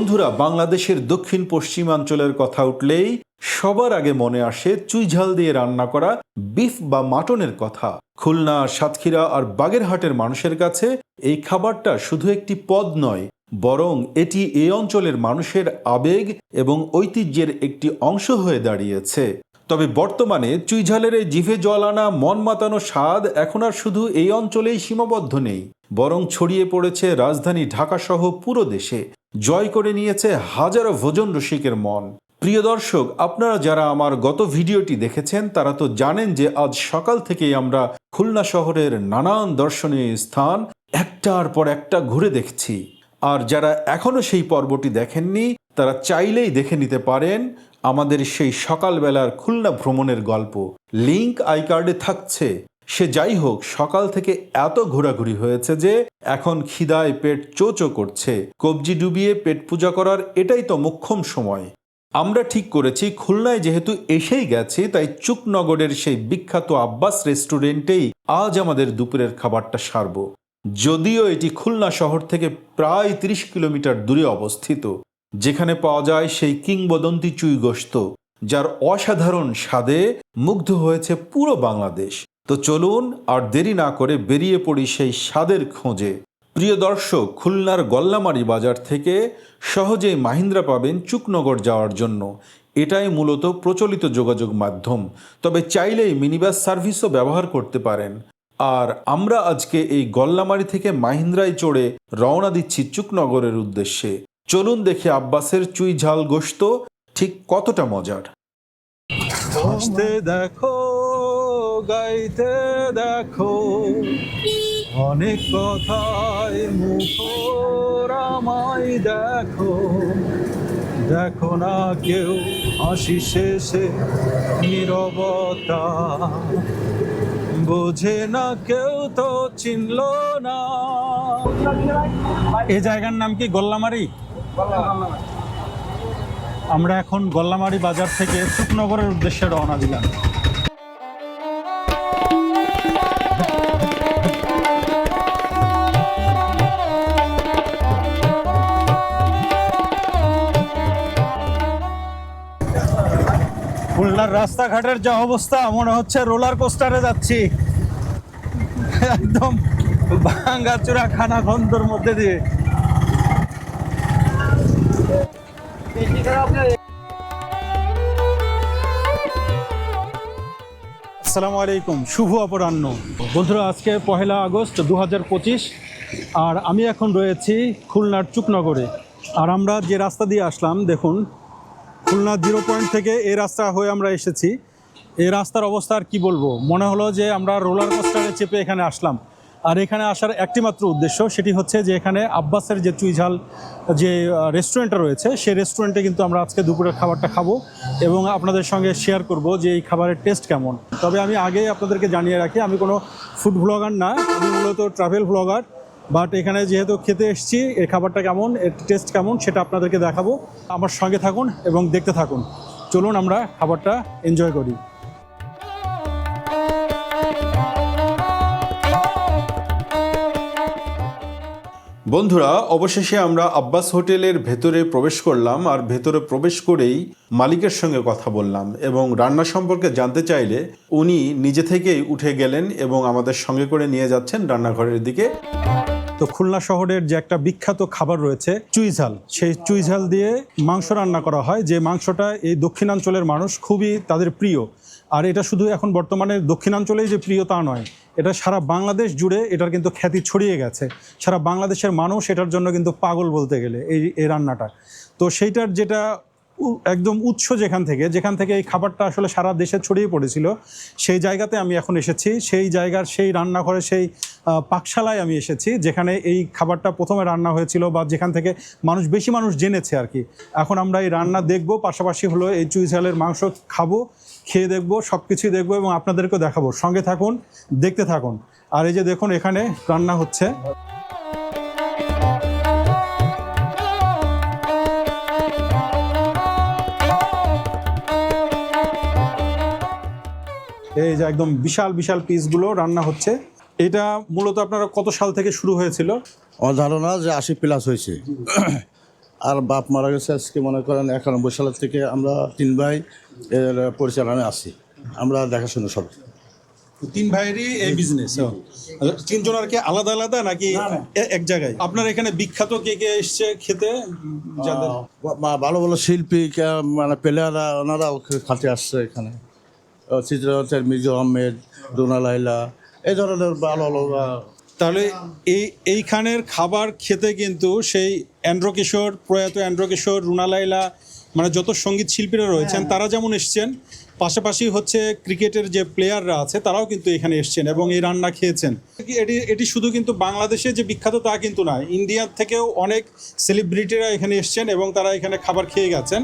বন্ধুরা, বাংলাদেশের দক্ষিণ পশ্চিমাঞ্চলের কথা উঠলেই সবার আগে মনে আসে চুইঝাল দিয়ে রান্না করা বিফ বা মাটনের কথা। খুলনা, সাতক্ষীরা আর বাগেরহাটের মানুষের কাছে এই খাবারটা শুধু একটি পদ নয়, বরং এটি এ অঞ্চলের মানুষের আবেগ এবং ঐতিহ্যের একটি অংশ হয়ে দাঁড়িয়েছে। তবে বর্তমানে চুইঝালের এই জিভে জল আনা মন মাতানো স্বাদ এখন আর শুধু এই অঞ্চলেই সীমাবদ্ধ নেই, বরং ছড়িয়ে পড়েছে রাজধানী ঢাকাসহ পুরো দেশে। জয় করে নিয়েছে হাজারো ভোজন রসিকের মন। প্রিয় দর্শক, আপনারা যারা আমার গত ভিডিওটি দেখেছেন, তারা তো জানেন যে আজ সকাল থেকেই আমরা খুলনা শহরের নানান দর্শনীয় স্থান একটার পর একটা ঘুরে দেখছি। আর যারা এখনও সেই পর্বটি দেখেননি, তারা চাইলেই দেখে নিতে পারেন আমাদের সেই সকালবেলার খুলনা ভ্রমণের গল্প। লিংক আই কার্ডে থাকছে। সে যাই হোক, সকাল থেকে এত ঘোরাঘুরি হয়েছে যে এখন খিদায় পেট চোচো করছে। কবজি ডুবিয়ে পেট পূজা করার এটাই তো মোক্ষম সময়। আমরা ঠিক করেছি, খুলনায় যেহেতু এসেই গেছি, তাই চুকনগরের সেই বিখ্যাত আব্বাস রেস্টুরেন্টেই আজ আমাদের দুপুরের খাবারটা সারব। যদিও এটি খুলনা শহর থেকে প্রায় ৩০ কিলোমিটার দূরে অবস্থিত। যেখানে পাওয়া যায় সেই কিংবদন্তি চুই গোস্ত যার অসাধারণ স্বাদে মুগ্ধ হয়েছে পুরো বাংলাদেশ। তো চলুন আর দেরি না করে বেরিয়ে পড়ি সেই স্বাদের খোঁজে। প্রিয় দর্শক, খুলনার গল্লামারি বাজার থেকে সহজেই মাহিন্দ্রা পাবেন চুকনগর যাওয়ার জন্য। এটাই মূলত প্রচলিত যোগাযোগ মাধ্যম। তবে চাইলেই মিনিবাস সার্ভিসও ব্যবহার করতে পারেন। আর আমরা আজকে এই গল্লামারি থেকে মাহিন্দ্রায় চড়ে রওনা দিচ্ছি চুকনগরের উদ্দেশ্যে। চলুন দেখি আব্বাসের চুই ঝাল গোস্ত ঠিক কতটা মজার। দেখো, গাইতে দেখো, অনেক কথায় মুখর আমায় দেখো। দেখো না কেউ হাসি শেষে নীরবতা। বোঝে না কেউ তো চিনল না। এই জায়গার নাম কি গোল্লামারি? আমরা এখন গল্লামারি বাজার থেকে সুকনগরের উদ্দেশ্যে রওনা দিলাম। খুলনার রাস্তাঘাটের যা অবস্থা, মনে হচ্ছে রোলার কোস্টারে যাচ্ছি। একদম ভাঙ্গাচুরা খানা খন্দর মধ্যে দিয়ে। আসসালামু আলাইকুম, শুভ অপরাহ্ন। বন্ধুরা, আজকে পহেলা আগস্ট দু হাজার পঁচিশ, আর আমি এখন রয়েছি খুলনার চুকনগরে। আর আমরা যে রাস্তা দিয়ে আসলাম, দেখুন, খুলনা জিরো পয়েন্ট থেকে এই রাস্তা হয়ে আমরা এসেছি। এই রাস্তার অবস্থা আর কী বলব? মনে হলো যে আমরা রোলার কোস্টারে চেপে এখানে আসলাম। আর এখানে আসার একটি মাত্র উদ্দেশ্য সেটি হচ্ছে যে এখানে আব্বাসের যে চুইঝাল যে রেস্টুরেন্টটা রয়েছে, সেই রেস্টুরেন্টে কিন্তু আমরা আজকে দুপুরের খাবারটা খাব এবং আপনাদের সঙ্গে শেয়ার করব যে এই খাবারের টেস্ট কেমন। তবে আমি আগেই আপনাদেরকে জানিয়ে রাখি, আমি কোনো ফুড ব্লগার না, আমি মূলত ট্রাভেল ব্লগার বাট এখানে যেহেতু খেতে এসেছি এই খাবারটা কেমন, এর টেস্ট কেমন সেটা আপনাদেরকে দেখাবো। আমার সঙ্গে থাকুন এবং দেখতে থাকুন। চলুন আমরা খাবারটা এনজয় করি। বন্ধুরা, অবশেষে আমরা আব্বাস হোটেলের ভেতরে প্রবেশ করলাম আর ভেতরে প্রবেশ করেই মালিকের সঙ্গে কথা বললাম এবং রান্না সম্পর্কে জানতে চাইলে উনি নিজে থেকেই উঠে গেলেন এবং আমাদের সঙ্গে করে নিয়ে যাচ্ছেন রান্নাঘরের দিকে। তো খুলনা শহরের যে একটা বিখ্যাত খাবার রয়েছে, চুইঝাল। সেই চুইঝাল দিয়ে মাংস রান্না করা হয়, যে মাংসটা এই দক্ষিণাঞ্চলের মানুষ খুবই তাদের প্রিয়। আর এটা শুধু এখন বর্তমানে দক্ষিণাঞ্চলেই যে প্রিয় তা নয় এটা সারা বাংলাদেশ জুড়ে এটার কিন্তু খ্যাতি ছড়িয়ে গেছে। সারা বাংলাদেশের মানুষ এটার জন্য কিন্তু পাগল বলতে গেলে এই এই রান্নাটা। তো সেইটার যেটা একদম উৎস যেখান থেকে যেখান থেকে এই খাবারটা আসলে সারা দেশে ছড়িয়ে পড়েছিল, সেই জায়গাতে আমি এখন এসেছি, সেই জায়গার সেই রান্নাঘরে সেই পাকশালায় আমি এসেছি, যেখানে এই খাবারটা প্রথমে রান্না হয়েছিল বা যেখান থেকে মানুষ, বেশি মানুষ জেনেছে আর কি। এখন আমরা এই রান্না দেখব, পাশাপাশি হলো এই চুইঝালের মাংস খাব, খেয়ে দেখব সব কিছুই দেখব এবং আপনাদেরকেও দেখাবো। সঙ্গে থাকুন, দেখতে থাকুন। আর এই যে দেখুন, এখানে রান্না হচ্ছে। এই যে একদম বিশাল বিশাল পিসগুলো রান্না হচ্ছে। এটা মূলত আপনারা কত সাল থেকে শুরু হয়েছিল? আমার ধারণা যে আশি প্লাস হয়েছে। আর বাপ মারা গেছে আজকে মনে করেন একানব্বই সালের থেকে আমরা তিন ভাই এর পরিচালনায় আছি। আমরা দেখাশোনা সব। তিন ভাইয়েরই এই বিজনেস তিনজন আর কি আলাদা আলাদা নাকি এ- এক জায়গায়? আপনার এখানে বিখ্যাত কে কে এসছে খেতে? ভালো ভালো শিল্পী কে- মানে প্লেয়াররা ওনারাও খাতে আসছে এখানে। চিত্রনাথের মিজু আহমেদ রুনা লাইলা এই ধরনের ভালো ভালো তাহলে এই এইখানের খাবার খেতে কিন্তু সেই অ্যান্ড্র কিশোর প্রয়াত অ্যান্ড্র কিশোর রুনা লাইলা মানে যত সংগীত শিল্পীরা রয়েছেন তারা যেমন এসছেন পাশাপাশি হচ্ছে ক্রিকেটের যে প্লেয়াররা আছে তারাও কিন্তু এখানে এসছেন এবং এই রান্না খেয়েছেন। এটি এটি শুধু কিন্তু বাংলাদেশে যে বিখ্যাত তা কিন্তু নয় ইন্ডিয়ার থেকেও অনেক সেলিব্রিটিরা এখানে এসছেন এবং তারা এখানে খাবার খেয়ে গেছেন।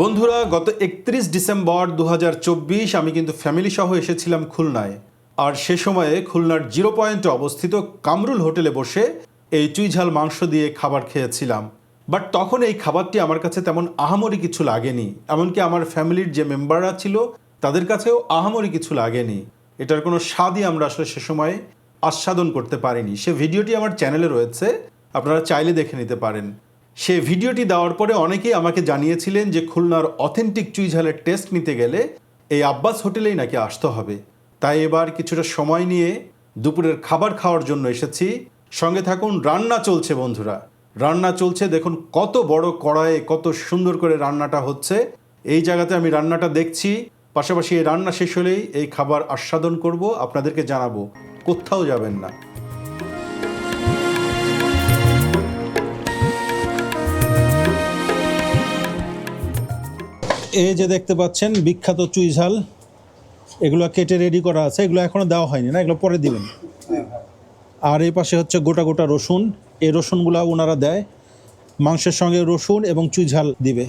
বন্ধুরা, গত একত্রিশ ডিসেম্বর দু হাজার চব্বিশ আমি কিন্তু ফ্যামিলি সহ এসেছিলাম খুলনায়। আর সে সময়ে খুলনার জিরো পয়েন্টে অবস্থিত কামরুল হোটেলে বসে এই চুইঝাল মাংস দিয়ে খাবার খেয়েছিলাম। বাট তখন এই খাবারটি আমার কাছে তেমন আহামরি কিছু লাগেনি, এমনকি আমার ফ্যামিলির যে মেম্বাররা ছিল, তাদের কাছেও আহামরি কিছু লাগেনি। এটার কোনো স্বাদই আমরা আসলে সে সময় আস্বাদন করতে পারিনি। সে ভিডিওটি আমার চ্যানেলে রয়েছে, আপনারা চাইলে দেখে নিতে পারেন। সে ভিডিওটি দেওয়ার পরে অনেকেই আমাকে জানিয়েছিলেন যে খুলনার অথেন্টিক চুইঝালের টেস্ট নিতে গেলে এই আব্বাস হোটেলেই নাকি আসতে হবে। তাই এবার কিছুটা সময় নিয়ে দুপুরের খাবার খাওয়ার জন্য এসেছি। সঙ্গে থাকুন, রান্না চলছে বন্ধুরা। রান্না চলছে, দেখুন কত বড় কড়াইয়ে কত সুন্দর করে রান্নাটা হচ্ছে। এই জায়গাতে আমি রান্নাটা দেখছি। পাশাপাশি এই রান্না শেষ হলেই এই খাবার আস্বাদন করব। আপনাদেরকে জানাব, কোথাও যাবেন না। এই যে দেখতে পাচ্ছেন, বিখ্যাত চুইঝাল, এগুলো কেটে রেডি করা আছে। এগুলো এখনও দেওয়া হয়নি না, এগুলো পরে দিবেন। আর এই পাশে হচ্ছে গোটা গোটা রসুন। এই রসুনগুলো ওনারা দেয়। মাংসের সঙ্গে রসুন এবং চুইঝাল দিবে।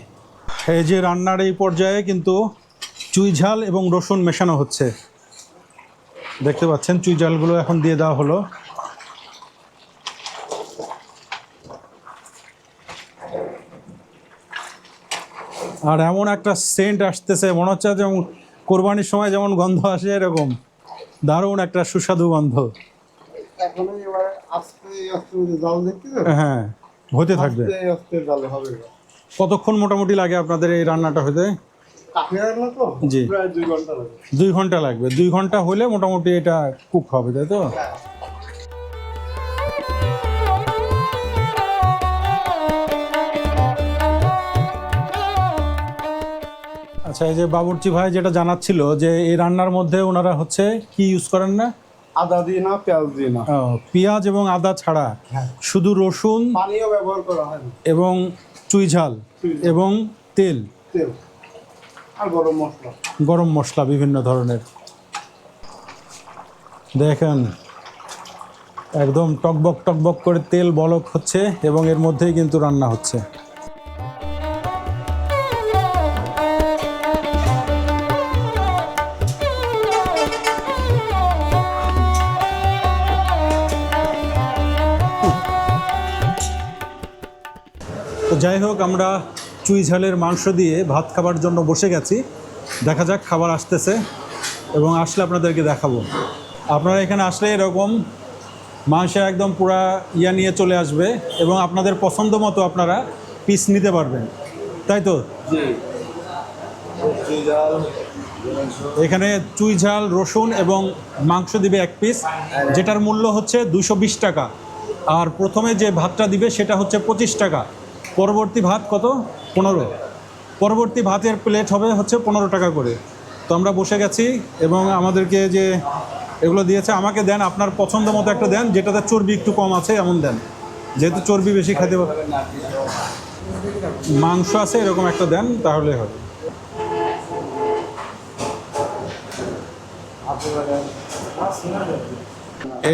এই যে রান্নার এই পর্যায়ে কিন্তু চুইঝাল এবং রসুন মেশানো হচ্ছে। দেখতে পাচ্ছেন, চুইঝালগুলো এখন দিয়ে দেওয়া হলো। আর এমন একটা সেন্ট আসতেছে মনে হচ্ছে যেমন কোরবানির সময় যেমন গন্ধ আসে এরকম। দারুণ একটা সুস্বাদু গন্ধ। হ্যাঁ হতে থাকবে। কতক্ষণ মোটামুটি লাগে আপনাদের এই রান্নাটা হতে? জি। দুই ঘণ্টা দুই ঘণ্টা লাগবে। দুই ঘণ্টা হলে মোটামুটি এটা কুক হবে তাই তো? আচ্ছা এই যে বাবুর্চি ভাই যেটা জানাচ্ছিল যে এই রান্নার মধ্যে ওনারা হচ্ছে কি ইউজ করেন না? আদা দিয়ে না পেঁয়াজ দিয়ে না। পেঁয়াজ এবং আদা ছাড়া হ্যাঁ। শুধু রসুন পানিও ব্যবহার করা হয় এবং চুইঝাল চুইঝাল। এবং তেল। তেল। আর গরম মশলা। গরম মশলা বিভিন্ন ধরনের। দেখেন একদম টকবক টকবক করে তেল বলক হচ্ছে এবং এর মধ্যেই কিন্তু রান্না হচ্ছে। যাই হোক আমরা চুই ঝালের মাংস দিয়ে ভাত খাবার জন্য বসে গেছি। দেখা যাক খাবার আসতেছে এবং আসলে আপনাদেরকে দেখাবো। আপনারা এখানে আসলে এরকম মাংস একদম পুরা ইয়া নিয়ে চলে আসবে এবং আপনাদের পছন্দ মতো আপনারা পিস নিতে পারবেন। তাই তো? এখানে চুই ঝাল রসুন এবং মাংস দিবে এক পিস যেটার মূল্য হচ্ছে দুশো বিশ টাকা। আর প্রথমে যে ভাতটা দিবে সেটা হচ্ছে পঁচিশ টাকা। পরবর্তী ভাত কত? পনেরো। পরবর্তী ভাতের প্লেট হবে হচ্ছে পনেরো টাকা করে। তো আমরা বসে গেছি এবং আমাদেরকে যে এগুলো দিয়েছে, আমাকে দেন, আপনার পছন্দ মতো একটা দেন, যেটাতে চর্বি একটু কম আছে, এমন দেন। যেহেতু চর্বি বেশি খেতে মাংস আছে, এরকম একটা দেন, তাহলে হবে।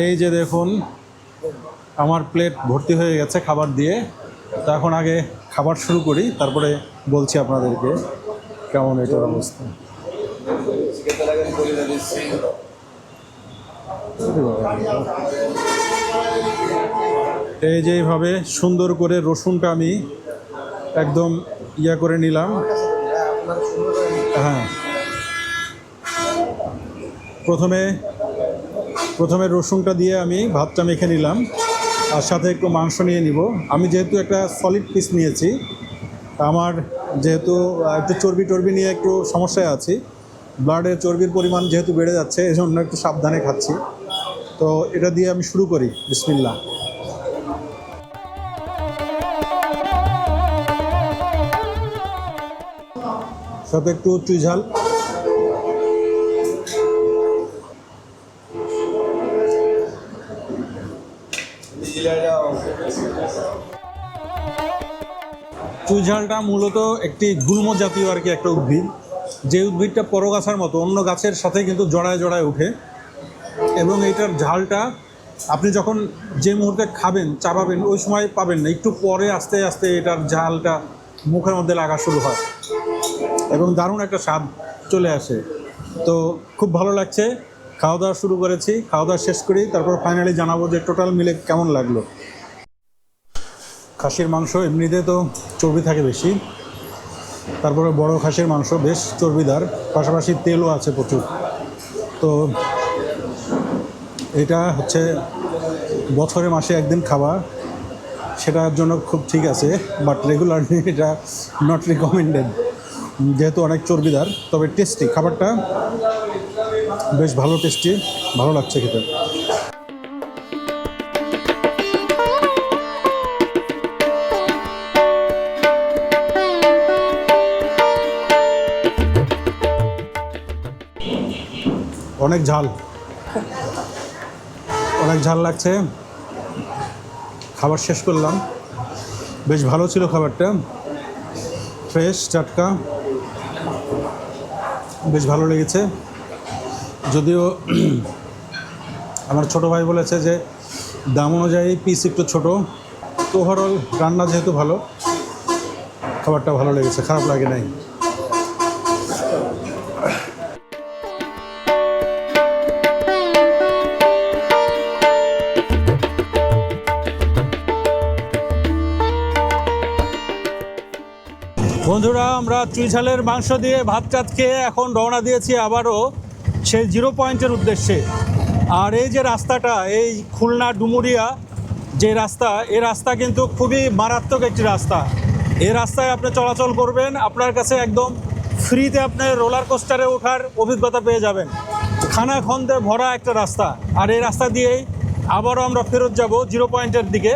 এই যে দেখুন, আমার প্লেট ভর্তি হয়ে গেছে খাবার দিয়ে। তো এখন আগে খাবার শুরু করি, তারপরে বলছি আপনাদেরকে কেমন এটার অবস্থা। এই যে এইভাবে সুন্দর করে রসুনটা আমি একদম ইয়া করে নিলাম। হ্যাঁ। প্রথমে প্রথমে রসুনটা দিয়ে আমি ভাতটা মেখে নিলাম। আর সাথে একটু মাংস নিয়ে নিব। আমি যেহেতু একটা সলিড পিস নিয়েছি আমার যেহেতু একটু চর্বি টর্বি নিয়ে একটু সমস্যায় আছি ব্লাডের চর্বির পরিমাণ যেহেতু বেড়ে যাচ্ছে এই জন্য একটু সাবধানে খাচ্ছি। তো এটা দিয়ে আমি শুরু করি বিসমিল্লা সাথে একটু চুই ঝাল চুই ঝালটা মূলত একটি গুল্ম জাতীয় আর কি একটা উদ্ভিদ। যে উদ্ভিদটা পরগাছার মতো, অন্য গাছের সাথে কিন্তু জড়ায় জড়ায় ওঠে। এবং এইটার ঝালটা আপনি যখন যে মুহূর্তে খাবেন, চাবাবেন, ওই সময় পাবেন না। একটু পরে আস্তে আস্তে এটার ঝালটা মুখের মধ্যে লাগা শুরু হয়। এবং দারুণ একটা স্বাদ চলে আসে। তো খুব ভালো লাগছে। খাওয়া দাওয়া শুরু করেছি। খাওয়া দাওয়া শেষ করি। তারপর ফাইনালি জানাব যে টোটাল মিলে কেমন লাগল। খাসির মাংস এমনিতে তো চর্বি থাকে বেশি। তারপরে বড় খাসির মাংস বেশ চর্বিদার, পাশাপাশি তেলও আছে প্রচুর। তো এটা হচ্ছে বছরে মাসে একদিন খাওয়া সেটার জন্য খুব ঠিক আছে বাট রেগুলারলি এটা নট রিকমেন্ডেড যেহেতু অনেক চর্বিদার, তবে টেস্টি খাবারটা বেশ ভালো টেস্টি ভালো লাগছে খেতে। অনেক ঝাল। অনেক ঝাল লাগছে। খাবার শেষ করলাম। বেশ ভালো ছিল খাবারটা। ফ্রেশ, টাটকা। বেশ ভালো লেগেছে। যদিও আমার ছোট ভাই বলেছে যে, দাম অনুযায়ী পিস একটু ছোট। তো ওভারঅল রান্না যেহেতু ভালো, খাবারটা ভালো লেগেছে, খারাপ লাগে নাই। বন্ধুরা, আমরা চুইঝালের মাংস দিয়ে ভাত টাত খেয়ে এখন রওনা দিয়েছি আবারও সেই জিরো পয়েন্টের উদ্দেশ্যে। আর এই যে রাস্তাটা, এই খুলনা ডুমুরিয়া যে রাস্তা এই রাস্তা কিন্তু খুবই মারাত্মক একটি রাস্তা। এই রাস্তায় আপনি চলাচল করবেন, আপনার কাছে একদম ফ্রিতে আপনি রোলার কোস্টারে ওঠার অভিজ্ঞতা পেয়ে যাবেন। খানা খন্দে ভরা একটা রাস্তা। আর এই রাস্তা দিয়েই আবারও আমরা ফেরত যাব জিরো পয়েন্টের দিকে।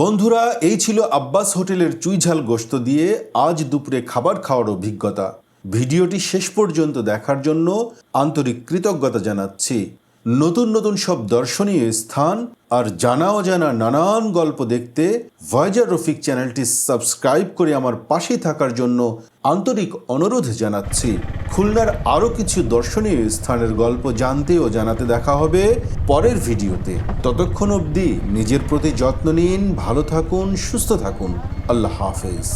বন্ধুরা, এই ছিল আব্বাস হোটেলের চুইঝাল গোস্ত দিয়ে আজ দুপুরে খাবার খাওয়ার অভিজ্ঞতা। ভিডিওটি শেষ পর্যন্ত দেখার জন্য আন্তরিক কৃতজ্ঞতা জানাচ্ছি। নতুন নতুন সব দর্শনীয় স্থান আর জানা অজানা নানান গল্প দেখতে ভয়েজার রফিক চ্যানেলটি সাবস্ক্রাইব করে আমার পাশে থাকার জন্য আন্তরিক অনুরোধ জানাচ্ছি। খুলনার আরও কিছু দর্শনীয় স্থানের গল্প জানতে ও জানাতে দেখা হবে পরের ভিডিওতে। ততক্ষণ অবধি নিজের প্রতি যত্ন নিন, ভালো থাকুন, সুস্থ থাকুন। আল্লাহ হাফেজ।